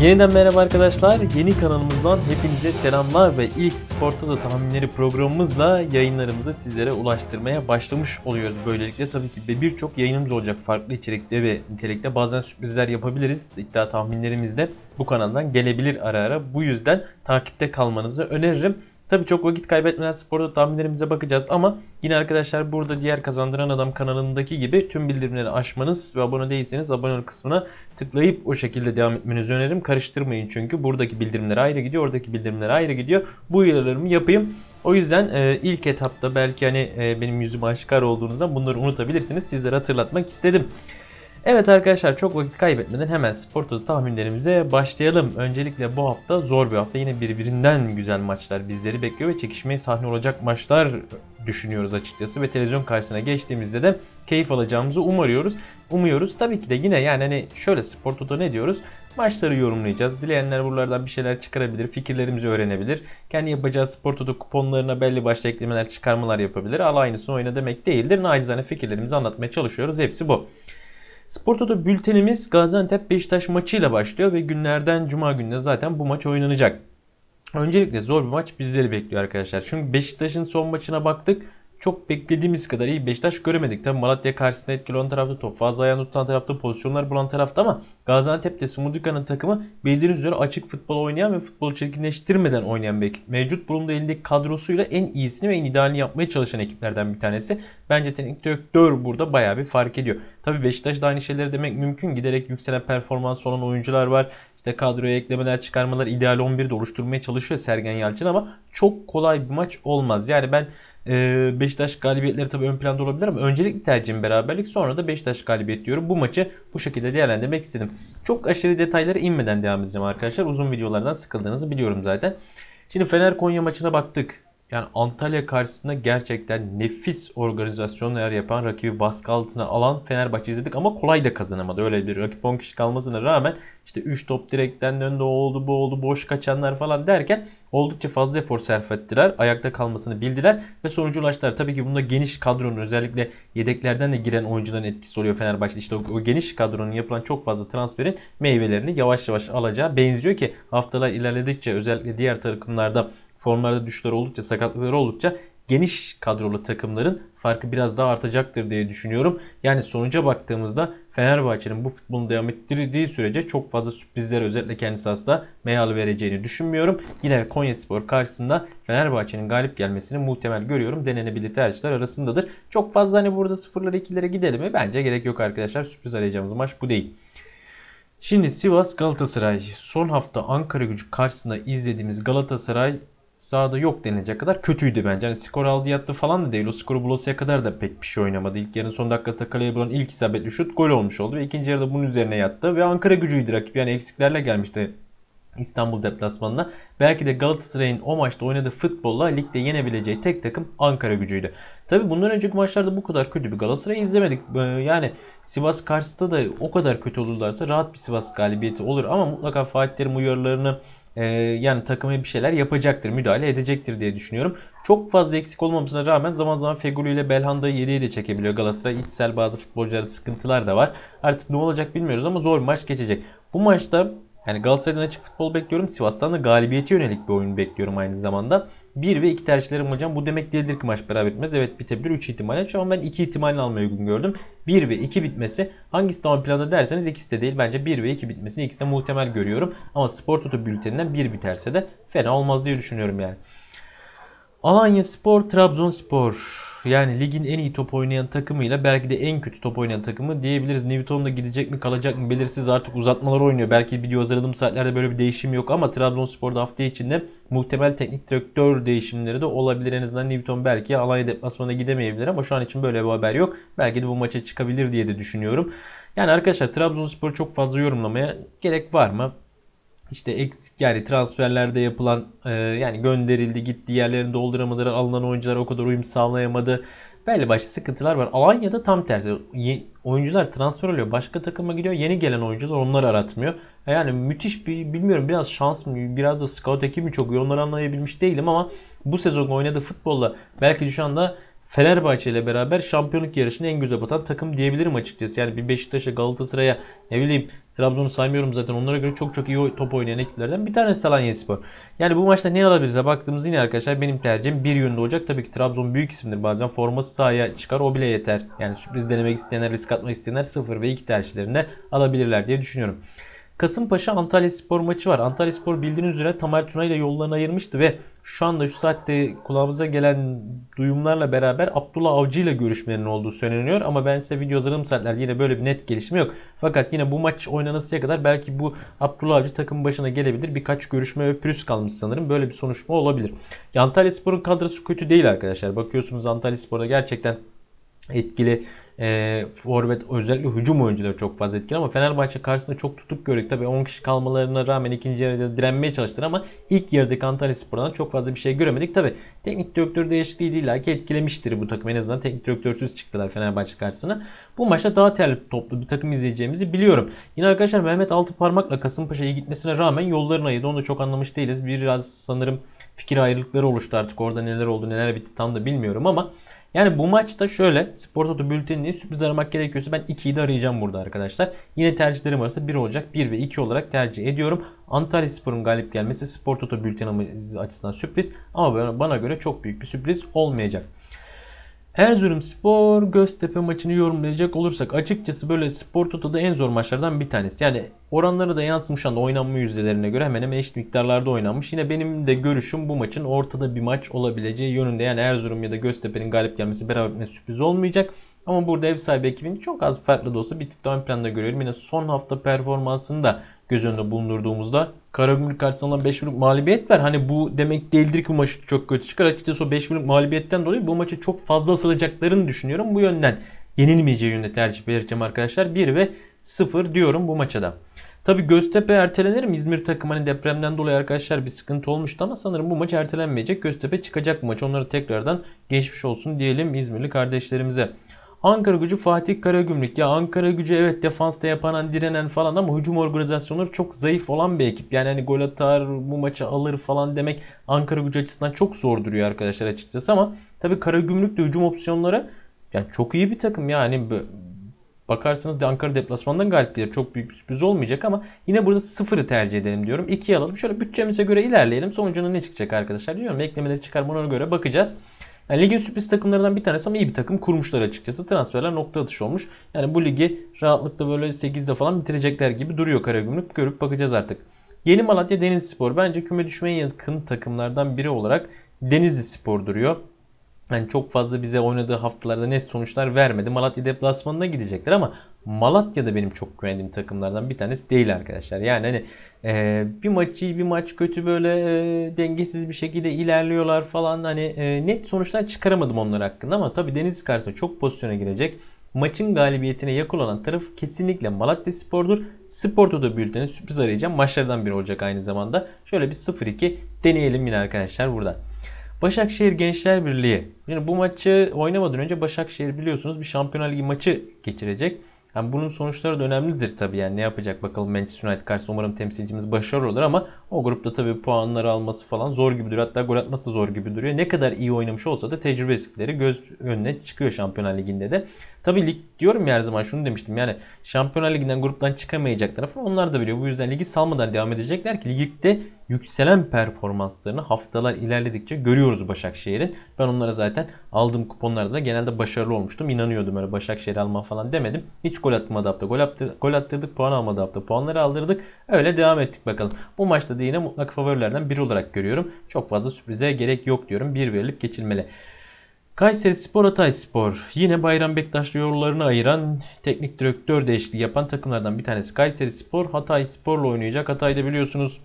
Yeniden merhaba arkadaşlar. Yeni kanalımızdan hepinize selamlar ve ilk Sporto da tahminleri programımızla yayınlarımızı sizlere ulaştırmaya başlamış oluyoruz. Böylelikle tabii ki birçok yayınımız olacak. Farklı içerikte ve nitelikte bazen sürprizler yapabiliriz. İddia tahminlerimiz de bu kanaldan gelebilir ara ara. Bu yüzden takipte kalmanızı öneririm. Tabii çok vakit kaybetmeden sporda tahminlerimize bakacağız ama yine arkadaşlar burada diğer kazandıran adam kanalındaki gibi tüm bildirimleri açmanız ve abone değilseniz abone ol kısmına tıklayıp o şekilde devam etmenizi öneririm. Karıştırmayın çünkü buradaki bildirimler ayrı gidiyor, oradaki bildirimler ayrı gidiyor. Bu uyarılarımı yapayım. O yüzden e, ilk etapta belki hani e, benim yüzüm aşikar olduğunuzdan bunları unutabilirsiniz. Sizlere hatırlatmak istedim. Evet arkadaşlar çok vakit kaybetmeden hemen Sporto'da tahminlerimize başlayalım. Öncelikle bu hafta zor bir hafta. Yine birbirinden güzel maçlar bizleri bekliyor ve çekişmeye sahne olacak maçlar düşünüyoruz açıkçası. Ve televizyon karşısına geçtiğimizde de keyif alacağımızı umuyoruz. Umuyoruz. Tabii ki de yine yani hani şöyle Sporto'da ne diyoruz? Maçları yorumlayacağız. Dileyenler buralardan bir şeyler çıkarabilir, fikirlerimizi öğrenebilir. Kendi yapacağı Sporto'da kuponlarına belli başlı eklemeler, çıkarmalar yapabilir. Al aynısını oyna demek değildir. Nacizane fikirlerimizi anlatmaya çalışıyoruz. Hepsi bu. Sporto'da bültenimiz Gaziantep Beşiktaş maçıyla başlıyor ve günlerden cuma gününe zaten bu maç oynanacak. Öncelikle zor bir maç bizleri bekliyor arkadaşlar. Çünkü Beşiktaş'ın son maçına baktık. Çok beklediğimiz kadar iyi Beşiktaş göremedik. Tabi Malatya karşısında etkili olan tarafta top fazla ayağını tutan tarafta pozisyonlar bulan tarafta ama Gaziantep'te Smudika'nın takımı bildiğiniz üzere açık futbol oynayan ve futbolu çirkinleştirmeden oynayan bir ekip. Mevcut bulunduğu elindeki kadrosuyla en iyisini ve en idealini yapmaya çalışan ekiplerden bir tanesi. Bence teknik direktör burada bayağı bir fark ediyor. Tabi Beşiktaş da aynı şeyleri demek mümkün. Giderek yükselen performans olan oyuncular var. İşte kadroya eklemeler çıkarmalar ideal 11'de oluşturmaya çalışıyor Sergen Yalçın ama çok kolay bir maç olmaz. Yani ben Beşiktaş galibiyetleri tabii ön planda olabilir ama öncelikli tercihim beraberlik sonra da Beşiktaş galibiyet diyorum. Bu maçı bu şekilde değerlendirmek istedim. Çok aşırı detaylara inmeden devam edeceğim arkadaşlar. Uzun videolardan sıkıldığınızı biliyorum zaten. Şimdi Fener Konya maçına baktık. Yani Antalya karşısında gerçekten nefis organizasyonlar yapan rakibi baskı altına alan Fenerbahçe izledik ama kolay da kazanamadı. Öyle bir rakip 10 kişi kalmasına rağmen işte 3 top direkten döndü oldu bu oldu boş kaçanlar falan derken oldukça fazla efor sarf ettiler. Ayakta kalmasını bildiler ve sonucu ulaştılar. Tabii ki bunda geniş kadronun özellikle yedeklerden de giren oyuncuların etkisi oluyor Fenerbahçe. İşte o, o geniş kadronun yapılan çok fazla transferin meyvelerini yavaş yavaş alacağı benziyor ki haftalar ilerledikçe özellikle diğer takımlarda formlarda düşüşler oldukça, sakatlıkları oldukça geniş kadrolu takımların farkı biraz daha artacaktır diye düşünüyorum. Yani sonuca baktığımızda Fenerbahçe'nin bu futbolunu devam ettirdiği sürece çok fazla sürprizler özellikle kendisi hasta meyal vereceğini düşünmüyorum. Yine Konya Spor karşısında Fenerbahçe'nin galip gelmesini muhtemel görüyorum. Denenebilir tercihler arasındadır. Çok fazla hani burada sıfırlara ikilere gidelim mi? Bence gerek yok arkadaşlar. Sürpriz arayacağımız maç bu değil. Şimdi Sivas Galatasaray son hafta Ankara gücü karşısında izlediğimiz Galatasaray sahada yok denilecek kadar kötüydü bence. Hani skor aldı yattı falan da değil. O skoru bulasıya kadar da pek bir şey oynamadı. İlk yarının son dakikasında kaleye bulan ilk isabetli şut gol olmuş oldu. Ve ikinci yarıda bunun üzerine yattı. Ve Ankara gücüydü rakip. Yani eksiklerle gelmişti İstanbul deplasmanına. Belki de Galatasaray'ın o maçta oynadığı futbolla ligde yenebileceği tek takım Ankara gücüydü. Tabi bundan önceki maçlarda bu kadar kötü bir Galatasaray izlemedik. Ee, yani Sivas karşısında da o kadar kötü olurlarsa rahat bir Sivas galibiyeti olur. Ama mutlaka Fatih Terim uyarılarını e, yani takıma bir şeyler yapacaktır, müdahale edecektir diye düşünüyorum. Çok fazla eksik olmamasına rağmen zaman zaman Feguli ile Belhanda'yı 7'ye de çekebiliyor Galatasaray. İçsel bazı futbolcularda sıkıntılar da var. Artık ne olacak bilmiyoruz ama zor maç geçecek. Bu maçta yani Galatasaray'dan açık futbol bekliyorum. Sivas'tan da galibiyete yönelik bir oyun bekliyorum aynı zamanda. 1 ve 2 tercihlerim hocam. Bu demek değildir ki maç beraber bitmez. Evet bitebilir 3 ihtimalle. Şu an ben 2 ihtimalini almayı uygun gördüm. 1 ve 2 bitmesi hangisi daha ön planda derseniz ikisi de değil. Bence 1 ve 2 bitmesini ikisi de muhtemel görüyorum. Ama Spor Toto bülteninden 1 biterse de fena olmaz diye düşünüyorum yani. Alanya Spor, Trabzonspor. Yani ligin en iyi top oynayan takımıyla belki de en kötü top oynayan takımı diyebiliriz. Newton da gidecek mi kalacak mı belirsiz artık uzatmalar oynuyor. Belki video hazırladığım saatlerde böyle bir değişim yok ama Trabzonspor'da hafta içinde muhtemel teknik direktör değişimleri de olabilir. En azından Newton belki Alanya deplasmana gidemeyebilir ama şu an için böyle bir haber yok. Belki de bu maça çıkabilir diye de düşünüyorum. Yani arkadaşlar Trabzonspor çok fazla yorumlamaya gerek var mı? İşte eksik yani transferlerde yapılan e, yani gönderildi gitti yerlerini dolduramadılar alınan oyuncular o kadar uyum sağlayamadı. Belli başlı sıkıntılar var. Alanya'da tam tersi. oyuncular transfer oluyor. Başka takıma gidiyor. Yeni gelen oyuncular onları aratmıyor. Yani müthiş bir bilmiyorum biraz şans mı biraz da scout ekibi mi çok iyi onları anlayabilmiş değilim ama bu sezon oynadığı futbolla belki şu anda Fenerbahçe ile beraber şampiyonluk yarışını en güzel batan takım diyebilirim açıkçası. Yani bir Beşiktaş'a Galatasaray'a ne bileyim Trabzon'u saymıyorum zaten. Onlara göre çok çok iyi top oynayan ekiplerden bir tanesi Alanyaspor. Yani bu maçta ne alabiliriz baktığımız yine arkadaşlar benim tercihim bir yönde olacak. Tabii ki Trabzon büyük isimdir. Bazen forması sahaya çıkar o bile yeter. Yani sürpriz denemek isteyenler, risk atmak isteyenler 0 ve 2 tercihlerinde alabilirler diye düşünüyorum. Kasımpaşa Antalya Spor maçı var. Antalya Spor bildiğiniz üzere Tamer Tuna ile yollarını ayırmıştı ve şu anda şu saatte kulağımıza gelen duyumlarla beraber Abdullah Avcı ile görüşmelerinin olduğu söyleniyor. Ama ben size video hazırladığım saatlerde yine böyle bir net gelişme yok. Fakat yine bu maç oynanasıya kadar belki bu Abdullah Avcı takım başına gelebilir. Birkaç görüşme ve pürüz kalmış sanırım. Böyle bir sonuçma olabilir. Ya Antalya Spor'un kadrosu kötü değil arkadaşlar. Bakıyorsunuz Antalya Spor'da gerçekten etkili e, forvet özellikle hücum oyuncuları çok fazla etkili ama Fenerbahçe karşısında çok tutuk gördük. Tabii 10 kişi kalmalarına rağmen ikinci yarıda direnmeye çalıştılar ama ilk yarıdaki Antalya Spor'dan çok fazla bir şey göremedik. Tabii teknik direktör değişikliği de illaki etkilemiştir bu takım. En azından teknik direktörsüz çıktılar Fenerbahçe karşısına. Bu maçta daha terli toplu bir takım izleyeceğimizi biliyorum. Yine arkadaşlar Mehmet Altıparmak'la Kasımpaşa'ya gitmesine rağmen yollarını ayırdı. Onu da çok anlamış değiliz. Biraz sanırım fikir ayrılıkları oluştu artık. Orada neler oldu neler bitti tam da bilmiyorum ama yani bu maçta şöyle Spor Toto bültenini sürpriz aramak gerekiyorsa ben 2'yi de arayacağım burada arkadaşlar. Yine tercihlerim arasında 1 olacak. 1 ve 2 olarak tercih ediyorum. Antalya Spor'un galip gelmesi Spor Toto bülteni açısından sürpriz ama bana- göre çok büyük bir sürpriz olmayacak. Erzurumspor Göztepe maçını yorumlayacak olursak açıkçası böyle Spor Toto'da en zor maçlardan bir tanesi. Yani oranları da yansımış anda oynanma yüzdelerine göre hemen hemen eşit miktarlarda oynanmış. Yine benim de görüşüm bu maçın ortada bir maç olabileceği yönünde. Yani Erzurum ya da Göztepe'nin galip gelmesi beraber sürpriz olmayacak. Ama burada ev sahibi ekibini çok az farklı da olsa bir tık daha ön planda görüyorum. Yine son hafta performansını da göz önünde bulundurduğumuzda Karagümrük karşısında 5 birlik mağlubiyet var. Hani bu demek değildir ki bu maç çok kötü çıkar. Açıkçası o 5 birlik mağlubiyetten dolayı bu maçı çok fazla ısılacaklarını düşünüyorum. Bu yönden yenilmeyeceği yönde tercih belirteceğim arkadaşlar. 1 ve 0 diyorum bu maça da. Tabi Göztepe ertelenir mi? İzmir takım hani depremden dolayı arkadaşlar bir sıkıntı olmuştu ama sanırım bu maç ertelenmeyecek. Göztepe çıkacak bu maç. Onları tekrardan geçmiş olsun diyelim İzmirli kardeşlerimize. Ankara gücü Fatih Karagümrük. Ya Ankara gücü evet defansta yapanan direnen falan ama hücum organizasyonları çok zayıf olan bir ekip. Yani hani gol atar bu maçı alır falan demek Ankara gücü açısından çok zor duruyor arkadaşlar açıkçası ama tabii Karagümrük de hücum opsiyonları yani çok iyi bir takım yani Bakarsanız da Ankara deplasmandan galip gelir. Çok büyük bir sürpriz olmayacak ama yine burada sıfırı tercih edelim diyorum. 2'yi alalım. Şöyle bütçemize göre ilerleyelim. Sonucunda ne çıkacak arkadaşlar diyorum. Eklemeleri çıkar ona göre bakacağız. Yani ligin sürpriz takımlarından bir tanesi ama iyi bir takım kurmuşlar açıkçası. Transferler nokta atışı olmuş. Yani bu ligi rahatlıkla böyle 8'de falan bitirecekler gibi duruyor Karagümrük. Görüp bakacağız artık. Yeni Malatya Denizli Spor. Bence küme düşmeye yakın takımlardan biri olarak Denizli Spor duruyor. Yani çok fazla bize oynadığı haftalarda net sonuçlar vermedi. Malatya deplasmanına gidecekler ama Malatya da benim çok güvendiğim takımlardan bir tanesi değil arkadaşlar. Yani hani e, bir maç iyi bir maç kötü böyle e, dengesiz bir şekilde ilerliyorlar falan hani e, net sonuçlar çıkaramadım onlar hakkında ama tabii Denizli karşısında çok pozisyona girecek. Maçın galibiyetine yakın olan taraf kesinlikle Malatya Spor'dur. Spor'da da bülteni sürpriz arayacağım. Maçlardan biri olacak aynı zamanda. Şöyle bir 0-2 deneyelim yine arkadaşlar burada. Başakşehir Gençler Birliği. Yani bu maçı oynamadan önce Başakşehir biliyorsunuz bir Şampiyonlar Ligi maçı geçirecek. Yani bunun sonuçları da önemlidir tabii yani ne yapacak bakalım Manchester United karşısında umarım temsilcimiz başarılı olur ama o grupta tabii puanları alması falan zor gibi duruyor. Hatta gol atması da zor gibi duruyor. Ne kadar iyi oynamış olsa da tecrübe eksikleri göz önüne çıkıyor Şampiyonlar Ligi'nde de. Tabii lig diyorum ya her zaman şunu demiştim yani Şampiyonlar Ligi'nden gruptan çıkamayacaklar falan onlar da biliyor. Bu yüzden ligi salmadan devam edecekler ki ligde yükselen performanslarını haftalar ilerledikçe görüyoruz Başakşehir'in. Ben onlara zaten aldığım kuponlarda da genelde başarılı olmuştum. İnanıyordum öyle Başakşehir alma falan demedim. Hiç gol atmadı hafta. Gol, attır, gol attırdık puan almadı hafta. Puanları aldırdık. Öyle devam ettik bakalım. Bu maçta da yine mutlak favorilerden biri olarak görüyorum. Çok fazla sürprize gerek yok diyorum. Bir verilip geçilmeli. Kayseri Spor, Hatay Spor. Yine Bayram Bektaş'la yollarını ayıran teknik direktör değişikliği yapan takımlardan bir tanesi. Kayseri Spor, Hatay Spor'la oynayacak. Hatay'da biliyorsunuz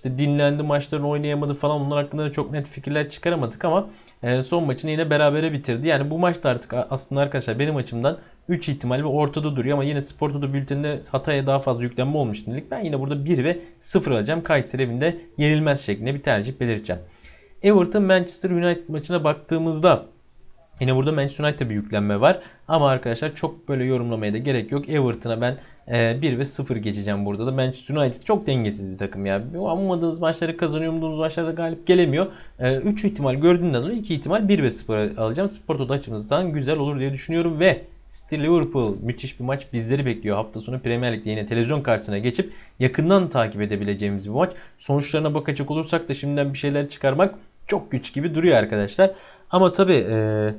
işte dinlendi maçlarını oynayamadı falan. Onlar hakkında da çok net fikirler çıkaramadık ama e, son maçını yine berabere bitirdi. Yani bu maçta artık aslında arkadaşlar benim açımdan 3 ihtimal ve ortada duruyor ama yine Spor Toto bülteninde Hatay'a daha fazla yüklenme olmuş şimdilik. Ben yine burada 1 ve 0 alacağım. Kayseri evinde yenilmez şeklinde bir tercih belirteceğim. Everton Manchester United maçına baktığımızda Yine burada Manchester United'da bir yüklenme var. Ama arkadaşlar çok böyle yorumlamaya da gerek yok. Everton'a ben e, 1 ve 0 geçeceğim burada da. Manchester United çok dengesiz bir takım ya. Ummadığınız maçları kazanıyor, ummadığınız maçlarda galip gelemiyor. 3 e, ihtimal gördüğümden dolayı 2 ihtimal 1 ve 0 alacağım. Spor Toto açımızdan güzel olur diye düşünüyorum ve City Liverpool müthiş bir maç bizleri bekliyor. Hafta sonu Premier Lig'de yine televizyon karşısına geçip yakından takip edebileceğimiz bir maç. Sonuçlarına bakacak olursak da şimdiden bir şeyler çıkarmak çok güç gibi duruyor arkadaşlar. Ama tabii e,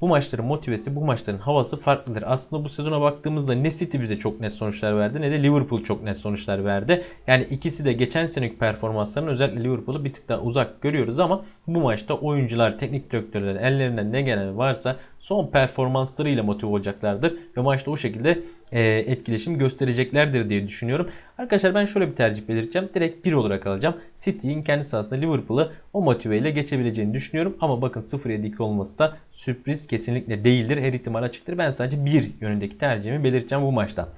bu maçların motivesi, bu maçların havası farklıdır. Aslında bu sezona baktığımızda ne City bize çok net sonuçlar verdi ne de Liverpool çok net sonuçlar verdi. Yani ikisi de geçen seneki performanslarının özellikle Liverpool'u bir tık daha uzak görüyoruz ama bu maçta oyuncular, teknik direktörler ellerinden ne gelen varsa son performanslarıyla motive olacaklardır ve maçta o şekilde etkileşim göstereceklerdir diye düşünüyorum. Arkadaşlar ben şöyle bir tercih belirteceğim. Direkt 1 olarak alacağım. City'nin kendi sahasında Liverpool'u o motiveyle geçebileceğini düşünüyorum. Ama bakın 0-7-2 olması da sürpriz kesinlikle değildir. Her ihtimal açıktır. Ben sadece 1 yönündeki tercihimi belirteceğim bu maçta.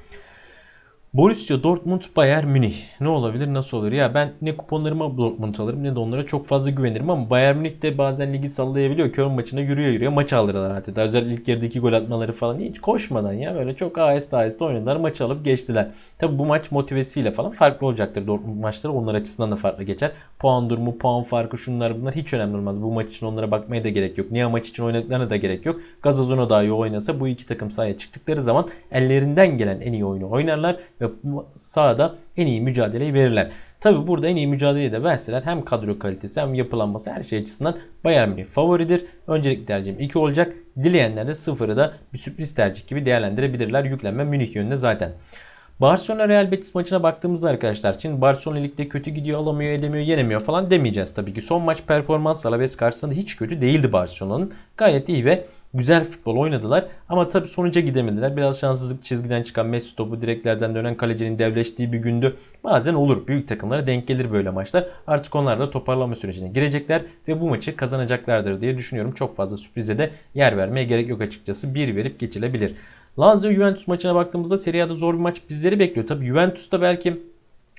Borussia Dortmund Bayern Münih. Ne olabilir nasıl olur? Ya ben ne kuponlarıma Dortmund alırım ne de onlara çok fazla güvenirim ama Bayern Münih de bazen ligi sallayabiliyor. Köln maçına yürüyor yürüyor maç alırlar hatta. Özellikle ilk yarıda iki gol atmaları falan hiç koşmadan ya böyle çok aheste aheste oynadılar maç alıp geçtiler. Tabi bu maç motivesiyle falan farklı olacaktır Dortmund maçları. Onlar açısından da farklı geçer. Puan durumu, puan farkı şunlar bunlar hiç önemli olmaz. Bu maç için onlara bakmaya da gerek yok. Niye maç için oynadıklarına da gerek yok. Gazozona daha iyi oynasa bu iki takım sahaya çıktıkları zaman ellerinden gelen en iyi oyunu oynarlar ve sahada en iyi mücadeleyi verirler. Tabi burada en iyi mücadeleyi de verseler hem kadro kalitesi hem yapılanması her şey açısından Bayern Münih favoridir. Öncelikli tercihim 2 olacak. Dileyenler de 0'ı da bir sürpriz tercih gibi değerlendirebilirler. Yüklenme Münih yönünde zaten. Barcelona Real Betis maçına baktığımızda arkadaşlar için Barcelona ligde kötü gidiyor, alamıyor, edemiyor, yenemiyor falan demeyeceğiz tabii ki. Son maç performans Alaves karşısında hiç kötü değildi Barcelona'nın. Gayet iyi ve güzel futbol oynadılar. Ama tabii sonuca gidemediler. Biraz şanssızlık çizgiden çıkan Messi topu direklerden dönen kalecinin devleştiği bir gündü. Bazen olur. Büyük takımlara denk gelir böyle maçlar. Artık onlar da toparlama sürecine girecekler ve bu maçı kazanacaklardır diye düşünüyorum. Çok fazla sürprize de yer vermeye gerek yok açıkçası. Bir verip geçilebilir. Lazio Juventus maçına baktığımızda Serie A'da zor bir maç bizleri bekliyor. Tabii Juventus da belki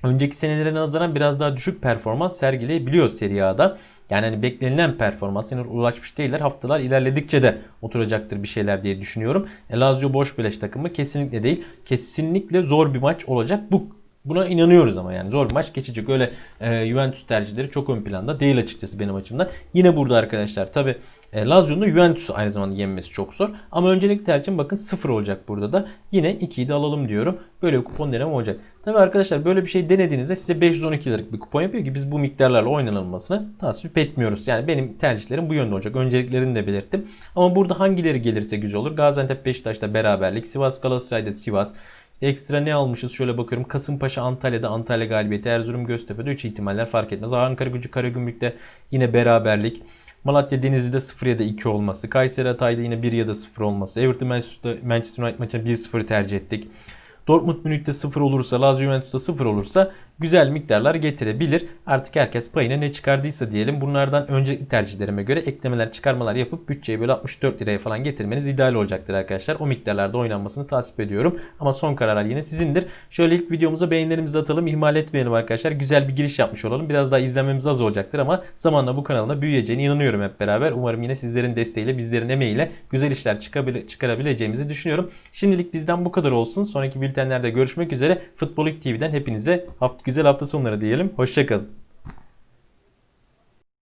önceki senelere nazaran biraz daha düşük performans sergileyebiliyor Serie A'da. Yani hani beklenilen performans henüz ulaşmış değiller. Haftalar ilerledikçe de oturacaktır bir şeyler diye düşünüyorum. E, Lazio boş beleş takımı kesinlikle değil. Kesinlikle zor bir maç olacak. Bu Buna inanıyoruz ama yani zor bir maç geçecek. Öyle e, Juventus tercihleri çok ön planda değil açıkçası benim açımdan. Yine burada arkadaşlar tabi e, Lazio'nun Juventus'u aynı zamanda yenmesi çok zor. Ama öncelik tercihim bakın 0 olacak burada da. Yine 2'yi de alalım diyorum. Böyle bir kupon deneme olacak. Tabi arkadaşlar böyle bir şey denediğinizde size 512 liralık bir kupon yapıyor ki biz bu miktarlarla oynanılmasını tasvip etmiyoruz. Yani benim tercihlerim bu yönde olacak. Önceliklerini de belirttim. Ama burada hangileri gelirse güzel olur. Gaziantep Beşiktaş'ta beraberlik. Sivas Galatasaray'da Sivas. Ekstra ne almışız? Şöyle bakıyorum. Kasımpaşa Antalya'da Antalya galibiyeti. Erzurum Göztepe'de 3 ihtimaller fark etmez. Ankara gücü Karagümrük'te yine beraberlik. Malatya Denizli'de 0 ya da 2 olması. Kayseri Hatay'da yine 1 ya da 0 olması. Everton Manchester United maçına 1-0 tercih ettik. Dortmund Münih'te 0 olursa, Lazio Juventus'ta 0 olursa güzel miktarlar getirebilir. Artık herkes payına ne çıkardıysa diyelim. Bunlardan öncelikli tercihlerime göre eklemeler çıkarmalar yapıp bütçeyi böyle 64 liraya falan getirmeniz ideal olacaktır arkadaşlar. O miktarlarda oynanmasını tasvip ediyorum. Ama son kararlar yine sizindir. Şöyle ilk videomuza beğenilerimizi atalım. ihmal etmeyelim arkadaşlar. Güzel bir giriş yapmış olalım. Biraz daha izlenmemiz az olacaktır ama zamanla bu kanalda büyüyeceğine inanıyorum hep beraber. Umarım yine sizlerin desteğiyle, bizlerin emeğiyle güzel işler çıkarabileceğimizi düşünüyorum. Şimdilik bizden bu kadar olsun. Sonraki bültenlerde görüşmek üzere. Futbolik TV'den hepinize hafta güzel hafta sonları diyelim. Hoşçakalın.